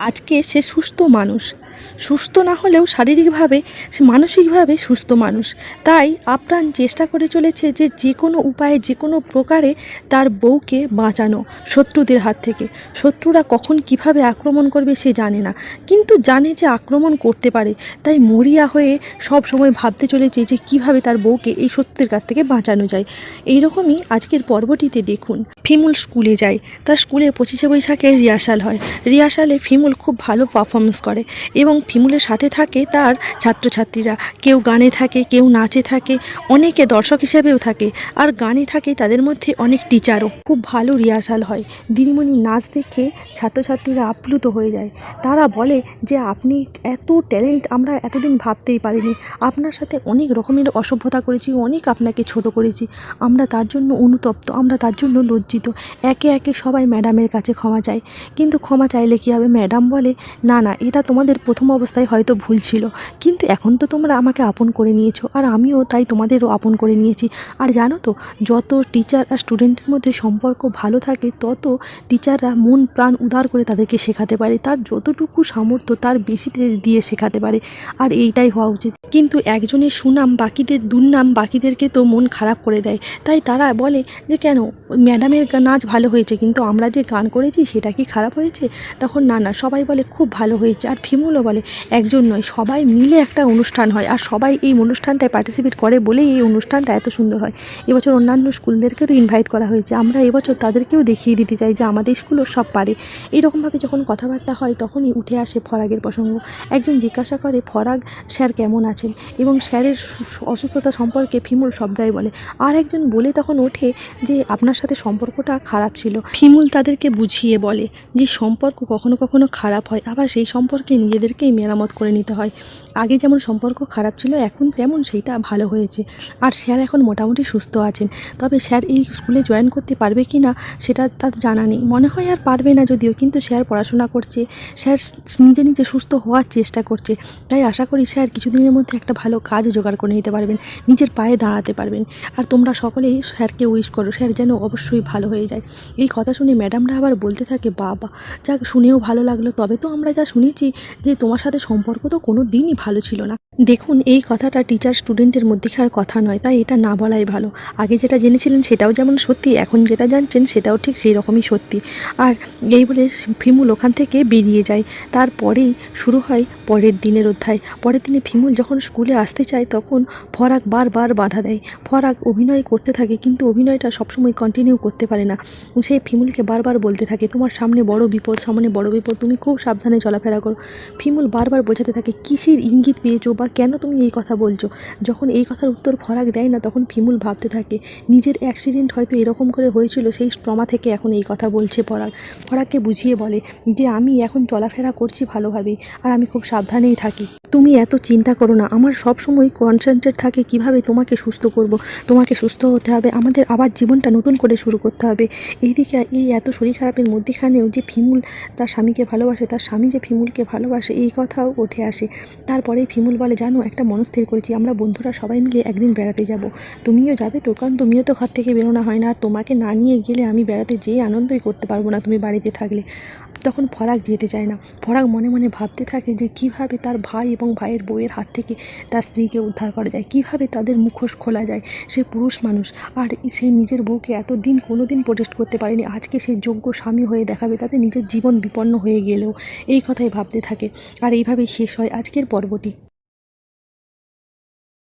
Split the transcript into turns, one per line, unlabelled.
আজকে সে সুস্থ মানুষ। সুস্থ না হলেও শারীরিকভাবে মানসিকভাবে সুস্থ মানুষ। তাই আপ্রাণ চেষ্টা করে চলেছে যে যে কোনো উপায়ে, যে কোনো প্রকারে তার বউকে বাঁচানো শত্রুদের হাত থেকে। শত্রুরা কখন কীভাবে আক্রমণ করবে সে জানে না, কিন্তু জানে যে আক্রমণ করতে পারে। তাই মরিয়া হয়ে সব সময় ভাবতে চলেছে যে কীভাবে তার বউকে এই শত্রুদের কাছ থেকে বাঁচানো যায়। এইরকমই আজকের পর্বটিতে দেখুন, ফিমুল স্কুলে যায়। তার স্কুলে পঁচিশে বৈশাখে রিহার্সাল হয়। রিহার্সালে ফিমুল খুব ভালো পারফরমেন্স করে এবং ফিমুলের সাথে থাকে তার ছাত্রছাত্রীরা। কেউ গানে থাকে, কেউ নাচে থাকে, অনেকে দর্শক হিসেবেও থাকে। আর গানে থাকে তাদের মধ্যে অনেক টিচারও খুব ভালো রিহার্সাল হয়। দিদিমণি নাচ দেখে ছাত্রছাত্রীরা আপ্লুত হয়ে যায়। তারা বলে যে, আপনি এত ট্যালেন্ট আমরা এতদিন ভাবতেই পারিনি। আপনার সাথে অনেক রকমের অসভ্যতা করেছি, অনেক আপনাকে ছোট করেছি। আমরা তার জন্য অনুতপ্ত, আমরা তার জন্য লজ্জিত। একে একে সবাই ম্যাডামের কাছে ক্ষমা চায়। কিন্তু ক্ষমা চাইলে কী হবে? ম্যাডাম বলে, না না, এটা তোমাদের প্রথম অবস্থায় হয়তো ভুল ছিল। কিন্তু এখন তো তোমরা আমাকে আপন করে নিয়েছো, আর আমিও তাই তোমাদেরও আপন করে নিয়েছি। আর জানো তো, যত টিচার আর স্টুডেন্টের মধ্যে সম্পর্ক ভালো থাকে, তত টিচাররা মন প্রাণ উদার করে তাদেরকে শেখাতে পারে। তার যতটুকু সামর্থ্য, তার বেশি দিয়ে শেখাতে পারে। আর এইটাই হওয়া উচিত। কিন্তু একজনের সুনাম, বাকিদের দুর্নাম, বাকিদেরকে তো মন খারাপ করে দেয়। তাই তারা বলে যে, কেন? ম্যাডামের নাচ ভালো হয়েছে, কিন্তু আমরা যে গান করেছি, সেটা কি খারাপ হয়েছে? তখন না না, সবাই বলে, খুব ভালো হয়েছে। আর ফিমুলও বলে, একজন নয়, সবাই মিলে একটা অনুষ্ঠান হয়। আর সবাই এই অনুষ্ঠানটায় পার্টিসিপেট করে বলেই এই অনুষ্ঠানটা এত সুন্দর হয়। এবছর অন্যান্য স্কুলদেরকেও ইনভাইট করা হয়েছে। আমরা এবছর তাদেরকেও দেখিয়ে দিতে চাই যে আমাদের স্কুলও সব পারে। এরকমভাবে যখন কথাবার্তা হয়, তখনই উঠে আসে ফরাগের প্রসঙ্গ। একজন জিজ্ঞাসা করে, ফরাগ স্যার কেমন আছেন? এবং স্যারের অসুস্থতা সম্পর্কে ফিমুল সবটাই বলে। আর একজন বলে তখন ওঠে যে, আপনার সাথে সম্পর্কটা খারাপ ছিল। ফিমুল তাদেরকে বুঝিয়ে বলে যে, সম্পর্ক কখনো কখনো খারাপ হয়, আবার সেই সম্পর্কে নিজেদেরকেই মেরামত করে নিতে হয়। আগে যেমন সম্পর্ক খারাপ ছিল, এখন তেমন সেইটা ভালো হয়েছে। আর স্যার এখন মোটামুটি সুস্থ আছেন। তবে স্যার এই স্কুলে জয়েন করতে পারবে কি না, সেটা তার জানা নেই। মনে হয় আর পারবে না যদিও, কিন্তু স্যার পড়াশোনা করছে। স্যার নিজে নিজে সুস্থ হওয়ার চেষ্টা করছে। তাই আশা করি স্যার কিছুদিনের মধ্যে একটা ভালো কাজ জোগাড় করে নিতে পারবেন, নিজের পায়ে দাঁড়াতে পারবেন। আর তোমরা সকলেই স্যারকে উইশ করো, স্যার যেন অবশ্যই ভালো হয়ে যায়। এই কথা শুনে ম্যাডামরা আবার বলতে থাকে, বাবা যাক শুনেও ভালো লাগল, তবে তো আমরা যা শুনেছি যে তোমার সাথে সম্পর্ক তো কোনো দিনই ভালো ছিল না। দেখুন, এই কথাটা টিচার স্টুডেন্টের মধ্যেকার কথা নয়, তাই এটা না বলাই ভালো। আগে যেটা জেনেছিলেন সেটাও যেমন সত্যি, এখন যেটা জানছেন সেটাও ঠিক সেই রকমই সত্যি। আর এই বলে ফিমুল ওখান থেকে বেরিয়ে যায়। তারপরেই শুরু হয় পরের দিনের অধ্যায়। পরের দিনে ফিমুল যখন স্কুলে আসতে চায়, তখন ফরাক বারবার বাধা দেয়। ফরাক অভিনয় করতে থাকে, কিন্তু অভিনয়টা সবসময় কন্টিনিউ করতে পারে না। সে ফিমুলকে বারবার বলতে থাকে, তোমার সামনে বড় বিপদ, সামনে বড় বিপদ, তুমি খুব সাবধানে চলাফেরা করো। ফিমুল বারবার বোঝাতে থাকে, কিসের ইঙ্গিত পেয়েছ বা কেন তুমি এই কথা বলছো? যখন এই কথার উত্তর ফরাক দেয় না, তখন ফিমুল ভাবতে থাকে, নিজের অ্যাক্সিডেন্ট হয়তো এরকম করে হয়েছিল, সেই ট্রমা থেকে এখন এই কথা বলছে ফরাক। ফরাককে বুঝিয়ে বলে যে, আমি এখন চলাফেরা করছি ভালোভাবেই, আর আমি খুব সাবধানেই থাকি। তুমি এত চিন্তা করো না, আমার সব সময় কনসেন্ট্রেট থাকে কীভাবে তোমাকে সুস্থ করব, তোমাকে সুস্থ হতে হবে, আমাদের আবার জীবনটা নতুন করে শুরু করতে হবে। এইদিকে এই এত শরীর খারাপের মধ্যেখানেও যে ফিমুল তার স্বামীকে ভালোবাসে, তার স্বামী যে ফিমুলকে ভালোবাসে এই কথাও উঠে আসে। তারপরেই ফিমুল বলে, জানো, একটা মনস্থির করেছি। আমরা বন্ধুরা সবাই মিলে একদিন বেড়াতে যাব। তুমিও যাবে তো? কারণ তুমিও তো ঘর থেকে বেরোনো হয় না। আর তোমাকে না নিয়ে গেলে আমি বেড়াতে যেয়ে আনন্দই করতে পারব না তুমি বাড়িতে থাকলে। তখন ফরাক যেতে চায় না। ফরাক মনে মনে ভাবতে থাকে যে, কীভাবে তার ভাই এবং ভাইয়ের বউয়ের হাত থেকে তার স্ত্রীকে উদ্ধার করা যায়? কীভাবে তাদের মুখোশ খোলা যায়? সে পুরুষ মানুষ। আর সে নিজের বউকে এতদিন কোনো দিন প্রোটেস্ট করতে পারেনি। আজকে সে যোগ্য স্বামী হয়ে দেখাবে। তাতে নিজের জীবন বিপন্ন হয়ে গেলেও। এই কথাই ভাবতে থাকে। আর এইভাবেই শেষ হয় আজকের পর্বটি।